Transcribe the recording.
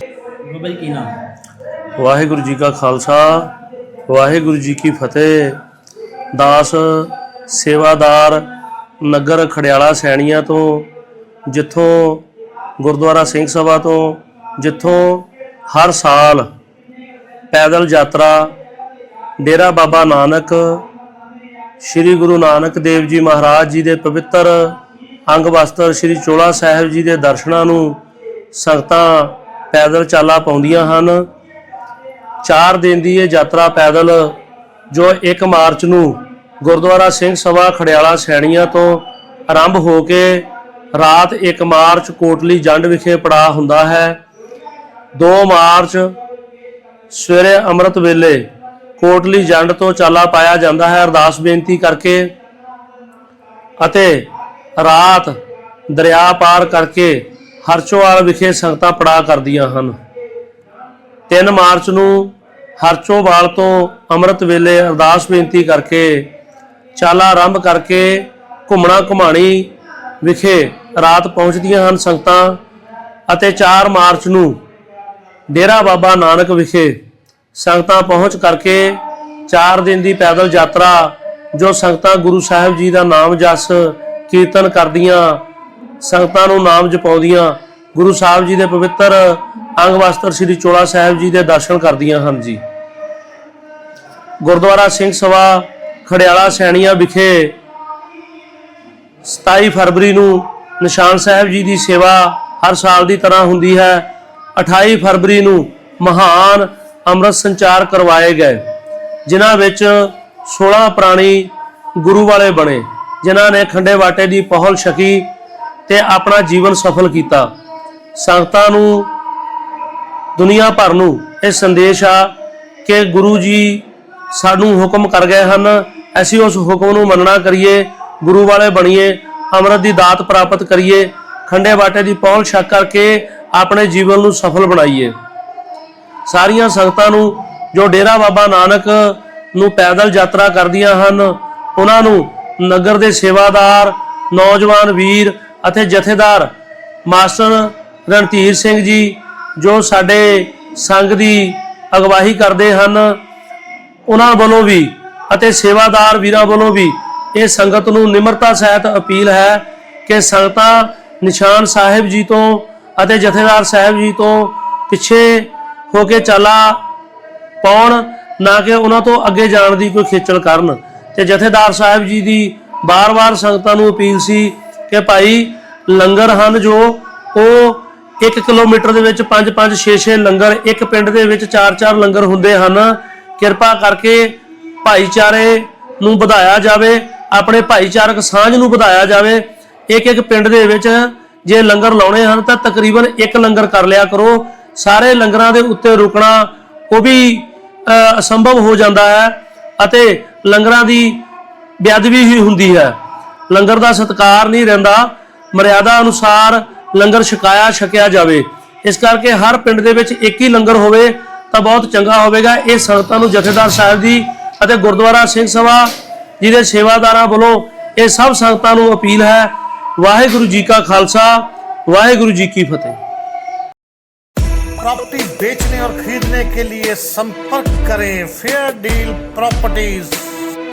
ਬਾਬਾ ਜੀ ਕੀ ਨਾਮ? ਵਾਹਿਗੁਰੂ ਜੀ ਕਾ ਖਾਲਸਾ, ਵਾਹਿਗੁਰੂ ਜੀ ਕੀ ਫਤਿਹ। ਦਾਸ, ਸੇਵਾਦਾਰ ਨਗਰ ਖੜਿਆਲਾ ਸੈਣੀਆਂ ਤੋਂ, ਜਿੱਥੋਂ ਗੁਰਦੁਆਰਾ ਸਿੰਘ ਸਭਾ ਤੋਂ, ਜਿੱਥੋਂ ਹਰ ਸਾਲ ਪੈਦਲ ਯਾਤਰਾ, ਡੇਰਾ ਬਾਬਾ ਨਾਨਕ, ਸ੍ਰੀ ਗੁਰੂ ਨਾਨਕ ਦੇਵ ਜੀ ਮਹਾਰਾਜ ਜੀ ਦੇ ਪਵਿੱਤਰ ਅੰਗ ਵਸਤਰ, ਸ੍ਰੀ ਚੋਲਾ ਸਾਹਿਬ ਜੀ ਦੇ ਦਰਸ਼ਨਾਂ ਨੂੰ ਸੰਗਤਾਂ ਪੈਦਲ ਚਾਲਾ ਪਾਉਂਦੀਆਂ ਹਨ। ਚਾਰ ਦਿਨ ਦੀ ਇਹ ਯਾਤਰਾ ਪੈਦਲ, ਜੋ 1 ਮਾਰਚ ਨੂੰ ਗੁਰਦੁਆਰਾ ਸਿੰਘ ਸਭਾ ਖੜਿਆਲਾ ਸੈਣੀਆਂ ਤੋਂ ਆਰੰਭ ਹੋ ਕੇ ਰਾਤ 1 ਮਾਰਚ ਕੋਟਲੀ ਜੰਡ ਵਿਖੇ ਪੜਾ ਹੁੰਦਾ ਹੈ। 2 ਮਾਰਚ ਸਵੇਰੇ ਅੰਮ੍ਰਿਤ ਵੇਲੇ ਕੋਟਲੀ ਜੰਡ ਤੋਂ ਚਾਲਾ ਪਾਇਆ ਜਾਂਦਾ ਹੈ। ਅਰਦਾਸ ਬੇਨਤੀ ਕਰਕੇ ਅਤੇ ਰਾਤ ਦਰਿਆ ਪਾਰ ਕਰਕੇ ਹਰਚੋਵਾਲ ਵਿਖੇ ਸੰਗਤਾਂ ਪੜਾਅ ਕਰਦੀਆਂ ਹਨ। 3 ਮਾਰਚ ਨੂੰ ਹਰਚੋਵਾਲ ਤੋਂ ਅੰਮ੍ਰਿਤ ਵੇਲੇ ਅਰਦਾਸ ਬੇਨਤੀ ਕਰਕੇ ਚਾਲਾ ਆਰੰਭ ਕਰਕੇ ਘੁੰਮਣਾ ਘੁਮਾਣੀ ਵਿਖੇ ਰਾਤ ਪਹੁੰਚਦੀਆਂ ਹਨ ਸੰਗਤਾਂ ਅਤੇ 4 ਮਾਰਚ ਨੂੰ ਡੇਰਾ ਬਾਬਾ ਨਾਨਕ ਵਿਖੇ ਸੰਗਤਾਂ ਪਹੁੰਚ ਕਰਕੇ 4 ਦਿਨ ਦੀ ਪੈਦਲ ਯਾਤਰਾ ਜੋ ਸੰਗਤਾਂ ਗੁਰੂ ਸਾਹਿਬ ਜੀ ਦਾ ਨਾਮ ਜਸ ਕੀਰਤਨ ਕਰਦੀਆਂ ਸੰਗਤਾਂ ਨੂੰ ਨਾਮ ਜਪਾਉਂਦੀਆਂ, ਗੁਰੂ ਸਾਹਿਬ ਜੀ ਦੇ ਪਵਿੱਤਰ ਅੰਗ ਵਸਤਰ ਸ੍ਰੀ ਚੋਲਾ ਸਾਹਿਬ ਜੀ ਦੇ ਦਰਸ਼ਨ ਕਰਦੀਆਂ ਹਨ ਜੀ। ਗੁਰਦੁਆਰਾ ਸਿੰਘ ਸਭਾ ਖੜਿਆਲਾ ਸੈਣੀਆਂ ਵਿਖੇ 27 ਫਰਵਰੀ ਨੂੰ ਨਿਸ਼ਾਨ ਸਾਹਿਬ ਜੀ ਦੀ ਸੇਵਾ ਹਰ ਸਾਲ ਦੀ ਤਰ੍ਹਾਂ ਹੁੰਦੀ ਹੈ। 28 ਫਰਵਰੀ ਨੂੰ ਮਹਾਨ ਅੰਮ੍ਰਿਤ ਸੰਚਾਰ ਕਰਵਾਏ ਗਏ, ਜਿਨ੍ਹਾਂ ਵਿੱਚ 16 ਪ੍ਰਾਣੀ ਗੁਰੂ ਵਾਲੇ ਬਣੇ, ਜਿਨ੍ਹਾਂ ਨੇ ਖੰਡੇ ਵਾਟੇ ਦੀ ਪਹਲ ਛਕੀ ਤੇ ਆਪਣਾ ਜੀਵਨ ਸਫਲ ਕੀਤਾ। ਸੰਗਤਾਂ ਨੂੰ, ਦੁਨੀਆ ਭਰ ਨੂੰ ਇਹ ਸੰਦੇਸ਼ ਆ ਕਿ ਗੁਰੂ ਜੀ ਸਾਨੂੰ ਹੁਕਮ ਕਰ ਗਏ ਹਨ। ਅਸੀਂ ਉਸ ਹੁਕਮ ਨੂੰ ਮੰਨਣਾ ਕਰੀਏ, ਗੁਰੂ ਵਾਲੇ ਬਣੀਏ, ਅੰਮ੍ਰਿਤ ਦੀ ਦਾਤ ਪ੍ਰਾਪਤ ਕਰੀਏ, ਖੰਡੇ ਬਾਟੇ ਦੀ ਪਹੁਲ ਛਕ ਕਰਕੇ ਆਪਣੇ ਜੀਵਨ ਨੂੰ ਸਫਲ ਬਣਾਈਏ। ਸਾਰੀਆਂ ਸੰਗਤਾਂ ਨੂੰ ਜੋ ਡੇਰਾ ਬਾਬਾ ਨਾਨਕ ਨੂੰ ਪੈਦਲ ਯਾਤਰਾ ਕਰਦੀਆਂ ਹਨ, ਉਹਨਾਂ ਨੂੰ ਨਗਰ ਦੇ ਸੇਵਾਦਾਰ, ਨੌਜਵਾਨ ਵੀਰ ਅਤੇ ਜਥੇਦਾਰ ਮਾਸਟਰ ਰਣਧੀਰ ਸਿੰਘ ਜੀ, ਜੋ ਸਾਡੇ ਸੰਗ ਦੀ ਅਗਵਾਈ ਕਰਦੇ ਹਨ, ਉਹਨਾਂ ਵੱਲੋਂ ਵੀ ਅਤੇ ਸੇਵਾਦਾਰ ਵੀਰਾਂ ਵੱਲੋਂ ਵੀ ਇਹ ਸੰਗਤ ਨੂੰ ਨਿਮਰਤਾ ਸਹਿਤ ਅਪੀਲ ਹੈ ਕਿ ਸੰਗਤਾਂ ਨਿਸ਼ਾਨ ਸਾਹਿਬ ਜੀ ਤੋਂ ਅਤੇ ਜਥੇਦਾਰ ਸਾਹਿਬ ਜੀ ਤੋਂ ਪਿੱਛੇ ਹੋ ਕੇ ਚਾਲਾ ਪਾਉਣ, ਨਾ ਕਿ ਉਹਨਾਂ ਤੋਂ ਅੱਗੇ ਜਾਣ ਦੀ ਕੋਈ ਖੇਚਲ ਕਰਨ। ਤੇ ਜਥੇਦਾਰ ਸਾਹਿਬ ਜੀ ਦੀ ਬਾਰ-ਬਾਰ ਸੰਗਤਾਂ ਨੂੰ ਅਪੀਲ ਸੀ ਕਿ ਭਾਈ ਲੰਗਰ ਹਨ ਜੋ ਉਹ 1 ਕਿਲੋਮੀਟਰ ਦੇ ਵਿੱਚ 5-5 6-6 ਲੰਗਰ, ਇੱਕ ਪਿੰਡ ਦੇ ਵਿੱਚ 4-4 ਲੰਗਰ ਹੁੰਦੇ ਹਨ। ਕਿਰਪਾ ਕਰਕੇ ਭਾਈਚਾਰੇ ਨੂੰ ਵਧਾਇਆ ਜਾਵੇ, ਆਪਣੇ ਭਾਈਚਾਰਕ ਸਾਂਝ ਨੂੰ ਵਧਾਇਆ ਜਾਵੇ। ਇੱਕ ਇੱਕ ਪਿੰਡ ਦੇ ਵਿੱਚ ਜੇ ਲੰਗਰ ਲਾਉਣੇ ਹਨ ਤਾਂ ਤਕਰੀਬਨ ਇੱਕ ਲੰਗਰ ਕਰ ਲਿਆ ਕਰੋ। ਸਾਰੇ ਲੰਗਰਾਂ ਦੇ ਉੱਤੇ ਰੁਕਣਾ ਉਹ ਵੀ ਅਸੰਭਵ ਹੋ ਜਾਂਦਾ ਹੈ ਅਤੇ ਲੰਗਰਾਂ ਦੀ ਬੇਅਦਬੀ ਹੀ ਹੁੰਦੀ ਹੈ। ਲੰਗਰ ਦਾ ਸਤਕਾਰ ਨਹੀਂ ਰਹਿੰਦਾ ਮਰਿਆਦਾ ਅਨੁਸਾਰ ਲੰਗਰ ਛਕਾਇਆ ਛਕਿਆ ਜਾਵੇ ਇਸ ਕਰਕੇ ਹਰ ਪਿੰਡ ਦੇ ਵਿੱਚ ਇੱਕ ਹੀ ਲੰਗਰ ਹੋਵੇ ਤਾਂ ਬਹੁਤ ਚੰਗਾ ਹੋਵੇਗਾ ਇਹ ਸੰਗਤਾਂ ਨੂੰ ਜਥੇਦਾਰ ਸਾਹਿਬ ਦੀ ਅਤੇ ਗੁਰਦੁਆਰਾ ਸਿੰਘ ਸਭਾ ਜਿਹਦੇ ਸੇਵਾਦਾਰਾਂ ਵੱਲੋਂ ਇਹ ਸਭ ਸੰਗਤਾਂ ਨੂੰ ਅਪੀਲ ਹੈ ਵਾਹਿਗੁਰੂ ਜੀ ਕਾ ਖਾਲਸਾ ਵਾਹਿਗੁਰੂ ਜੀ ਕੀ ਫਤਿਹ प्रॉपर्टी बेचने और खरीदने के लिए संपर्क करें फेयर डील प्रॉपर्टीज